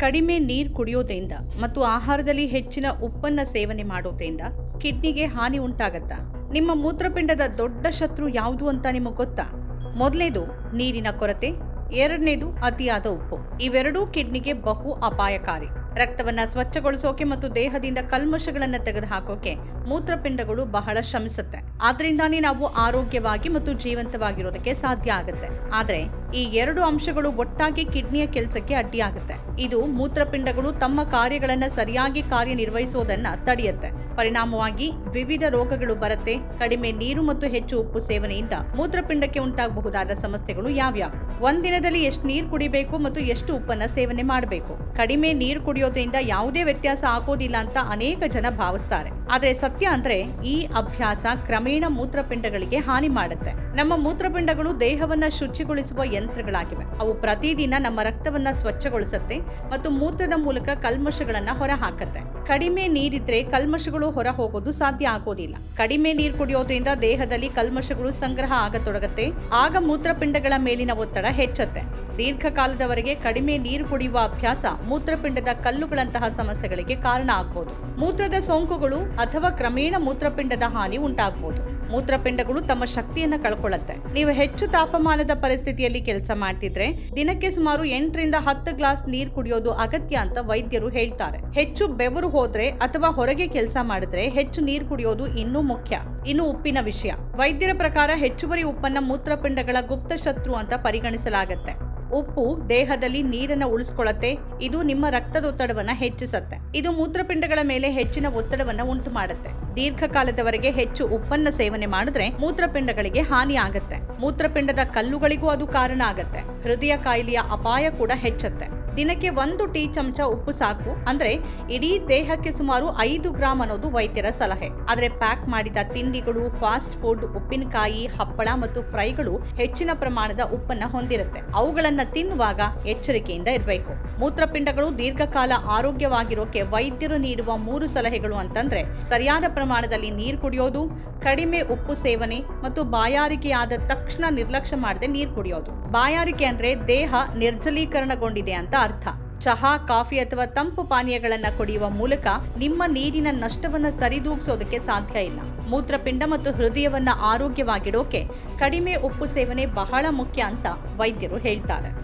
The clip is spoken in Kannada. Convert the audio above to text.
ಕಡಿಮೆ ನೀರು ಕುಡಿಯೋದ್ರಿಂದ ಮತ್ತು ಆಹಾರದಲ್ಲಿ ಹೆಚ್ಚಿನ ಉಪ್ಪನ್ನು ಸೇವನೆ ಮಾಡೋದ್ರಿಂದ ಕಿಡ್ನಿಗೆ ಹಾನಿ ಉಂಟಾಗತ್ತಾ? ನಿಮ್ಮ ಮೂತ್ರಪಿಂಡದ ದೊಡ್ಡ ಶತ್ರು ಯಾವುದು ಅಂತ ನಿಮಗೆ ಗೊತ್ತಾ? ಮೊದಲನೇದು ನೀರಿನ ಕೊರತೆ, ಎರಡನೇದು ಅತಿಯಾದ ಉಪ್ಪು. ಇವೆರಡೂ ಕಿಡ್ನಿಗೆ ಬಹು ಅಪಾಯಕಾರಿ. ರಕ್ತವನ್ನ ಸ್ವಚ್ಛಗೊಳಿಸೋಕೆ ಮತ್ತು ದೇಹದಿಂದ ಕಲ್ಮಶಗಳನ್ನ ತೆಗೆದುಹಾಕೋಕೆ ಮೂತ್ರಪಿಂಡಗಳು ಬಹಳ ಶ್ರಮಿಸುತ್ತೆ. ಆದ್ರಿಂದಾನೇ ನಾವು ಆರೋಗ್ಯವಾಗಿ ಮತ್ತು ಜೀವಂತವಾಗಿರೋದಕ್ಕೆ ಸಾಧ್ಯ ಆಗುತ್ತೆ. ಆದ್ರೆ, ಈ ಎರಡು ಅಂಶಗಳು ಒಟ್ಟಾಗಿ ಕಿಡ್ನಿಯ ಕೆಲಸಕ್ಕೆ ಅಡ್ಡಿಯಾಗುತ್ತೆ. ಇದು ಮೂತ್ರಪಿಂಡಗಳು ತಮ್ಮ ಕಾರ್ಯಗಳನ್ನ ಸರಿಯಾಗಿ ಕಾರ್ಯನಿರ್ವಹಿಸೋದನ್ನ ತಡೆಯುತ್ತೆ. ಪರಿಣಾಮವಾಗಿ ವಿವಿಧ ರೋಗಗಳು ಬರುತ್ತೆ. ಕಡಿಮೆ ನೀರು ಮತ್ತು ಹೆಚ್ಚು ಉಪ್ಪು ಸೇವನೆಯಿಂದ ಮೂತ್ರಪಿಂಡಕ್ಕೆ ಉಂಟಾಗಬಹುದಾದ ಸಮಸ್ಯೆಗಳು ಯಾವ್ಯಾವು? ಒಂದಿನದಲ್ಲಿ ಎಷ್ಟು ನೀರು ಕುಡಿಬೇಕು ಮತ್ತು ಎಷ್ಟು ಉಪ್ಪನ್ನ ಸೇವನೆ ಮಾಡಬೇಕು? ಕಡಿಮೆ ನೀರು ಕುಡಿಯೋದ್ರಿಂದ ಯಾವುದೇ ವ್ಯತ್ಯಾಸ ಆಗೋದಿಲ್ಲ ಅಂತ ಅನೇಕ ಜನ ಭಾವಿಸ್ತಾರೆ. ಆದ್ರೆ ಸತ್ಯ ಅಂದ್ರೆ ಈ ಅಭ್ಯಾಸ ಕ್ರಮೇಣ ಮೂತ್ರಪಿಂಡಗಳಿಗೆ ಹಾನಿ ಮಾಡುತ್ತೆ. ನಮ್ಮ ಮೂತ್ರಪಿಂಡಗಳು ದೇಹವನ್ನ ಶುಚಿಗೊಳಿಸುವ ಯಂತ್ರಗಳಾಗಿವೆ. ಅವು ಪ್ರತಿದಿನ ನಮ್ಮ ರಕ್ತವನ್ನ ಸ್ವಚ್ಛಗೊಳಿಸುತ್ತೆ ಮತ್ತು ಮೂತ್ರದ ಮೂಲಕ ಕಲ್ಮಶಗಳನ್ನ ಹೊರ ಹಾಕತ್ತೆ ಕಡಿಮೆ ನೀರಿದ್ರೆ ಕಲ್ಮಶಗಳು ಹೊರ ಹೋಗೋದು ಸಾಧ್ಯ ಆಗೋದಿಲ್ಲ. ಕಡಿಮೆ ನೀರು ಕುಡಿಯೋದ್ರಿಂದ ದೇಹದಲ್ಲಿ ಕಲ್ಮಶಗಳು ಸಂಗ್ರಹ ಆಗತೊಡಗತ್ತೆ. ಆಗ ಮೂತ್ರಪಿಂಡಗಳ ಮೇಲಿನ ಒತ್ತಡ ಹೆಚ್ಚತ್ತೆ. ದೀರ್ಘಕಾಲದವರೆಗೆ ಕಡಿಮೆ ನೀರು ಕುಡಿಯುವ ಅಭ್ಯಾಸ ಮೂತ್ರಪಿಂಡದ ಕಲ್ಲುಗಳಂತಹ ಸಮಸ್ಯೆಗಳಿಗೆ ಕಾರಣ ಆಗ್ಬೋದು. ಮೂತ್ರದ ಸೋಂಕುಗಳು ಅಥವಾ ಕ್ರಮೇಣ ಮೂತ್ರಪಿಂಡದ ಹಾನಿ ಉಂಟಾಗಬಹುದು ಮೂತ್ರಪಿಂಡಗಳು ತಮ್ಮ ಶಕ್ತಿಯನ್ನ ಕಳ್ಕೊಳ್ಳುತ್ತೆ. ನೀವು ಹೆಚ್ಚು ತಾಪಮಾನದ ಪರಿಸ್ಥಿತಿಯಲ್ಲಿ ಕೆಲಸ ಮಾಡ್ತಿದ್ರೆ ದಿನಕ್ಕೆ ಸುಮಾರು ಎಂಟರಿಂದ ಹತ್ತು ಗ್ಲಾಸ್ ನೀರು ಕುಡಿಯೋದು ಅಗತ್ಯ ಅಂತ ವೈದ್ಯರು ಹೇಳ್ತಾರೆ. ಹೆಚ್ಚು ಬೆವರು ಹೋದ್ರೆ ಅಥವಾ ಹೊರಗೆ ಕೆಲಸ ಮಾಡಿದ್ರೆ ಹೆಚ್ಚು ನೀರು ಕುಡಿಯೋದು ಇನ್ನೂ ಮುಖ್ಯ. ಇನ್ನು ಉಪ್ಪಿನ ವಿಷಯ. ವೈದ್ಯರ ಪ್ರಕಾರ ಹೆಚ್ಚುವರಿ ಉಪ್ಪನ್ನ ಮೂತ್ರಪಿಂಡಗಳ ಗುಪ್ತ ಶತ್ರು ಅಂತ ಪರಿಗಣಿಸಲಾಗತ್ತೆ. ಉಪ್ಪು ದೇಹದಲ್ಲಿ ನೀರನ್ನ ಉಳಿಸ್ಕೊಳತ್ತೆ ಇದು ನಿಮ್ಮ ರಕ್ತದೊತ್ತಡವನ್ನ ಹೆಚ್ಚಿಸತ್ತೆ. ಇದು ಮೂತ್ರಪಿಂಡಗಳ ಮೇಲೆ ಹೆಚ್ಚಿನ ಒತ್ತಡವನ್ನ ಉಂಟು ಮಾಡುತ್ತೆ ದೀರ್ಘಕಾಲದವರೆಗೆ ಹೆಚ್ಚು ಉಪ್ಪನ್ನ ಸೇವನೆ ಮಾಡಿದ್ರೆ ಮೂತ್ರಪಿಂಡಗಳಿಗೆ ಹಾನಿ ಆಗುತ್ತೆ. ಮೂತ್ರಪಿಂಡದ ಕಲ್ಲುಗಳಿಗೂ ಅದು ಕಾರಣ ಆಗುತ್ತೆ. ಹೃದಯ ಕಾಯಿಲೆಯ ಅಪಾಯ ಕೂಡ ಹೆಚ್ಚತ್ತೆ. ದಿನಕ್ಕೆ ಒಂದು ಟೀ ಚಮಚ ಉಪ್ಪು ಸಾಕು. ಅಂದ್ರೆ ಇಡೀ ದೇಹಕ್ಕೆ ಸುಮಾರು ಐದು ಗ್ರಾಂ ಅನ್ನೋದು ವೈದ್ಯರ ಸಲಹೆ. ಆದ್ರೆ ಪ್ಯಾಕ್ ಮಾಡಿದ ತಿಂಡಿಗಳು, ಫಾಸ್ಟ್ ಫುಡ್, ಉಪ್ಪಿನಕಾಯಿ, ಹಪ್ಪಳ ಮತ್ತು ಫ್ರೈಗಳು ಹೆಚ್ಚಿನ ಪ್ರಮಾಣದ ಉಪ್ಪನ್ನ ಹೊಂದಿರುತ್ತೆ. ಅವುಗಳನ್ನ ತಿನ್ನುವಾಗ ಎಚ್ಚರಿಕೆಯಿಂದ ಇರಬೇಕು. ಮೂತ್ರಪಿಂಡಗಳು ದೀರ್ಘಕಾಲ ಆರೋಗ್ಯವಾಗಿರೋಕೆ ವೈದ್ಯರು ನೀಡುವ ಮೂರು ಸಲಹೆಗಳು ಅಂತಂದ್ರೆ, ಸರಿಯಾದ ಪ್ರಮಾಣದಲ್ಲಿ ನೀರು ಕುಡಿಯೋದು, ಕಡಿಮೆ ಉಪ್ಪು ಸೇವನೆ ಮತ್ತು ಬಾಯಾರಿಕೆಯಾದ ತಕ್ಷಣ ನಿರ್ಲಕ್ಷ್ಯ ಮಾಡದೆ ನೀರು ಕುಡಿಯೋದು. ಬಾಯಾರಿಕೆ ಅಂದ್ರೆ ದೇಹ ನಿರ್ಜಲೀಕರಣಗೊಂಡಿದೆ ಅಂತ ಅರ್ಥ. ಚಹಾ, ಕಾಫಿ ಅಥವಾ ತಂಪು ಪಾನೀಯಗಳನ್ನು ಕುಡಿಯುವ ಮೂಲಕ ನಿಮ್ಮ ನೀರಿನ ನಷ್ಟವನ್ನು ಸರಿದೂಗಿಸೋದಕ್ಕೆ ಸಾಧ್ಯ ಇಲ್ಲ. ಮೂತ್ರಪಿಂಡ ಮತ್ತು ಹೃದಯವನ್ನ ಆರೋಗ್ಯವಾಗಿಡೋಕೆ ಕಡಿಮೆ ಉಪ್ಪು ಸೇವನೆ ಬಹಳ ಮುಖ್ಯ ಅಂತ ವೈದ್ಯರು ಹೇಳ್ತಾರೆ.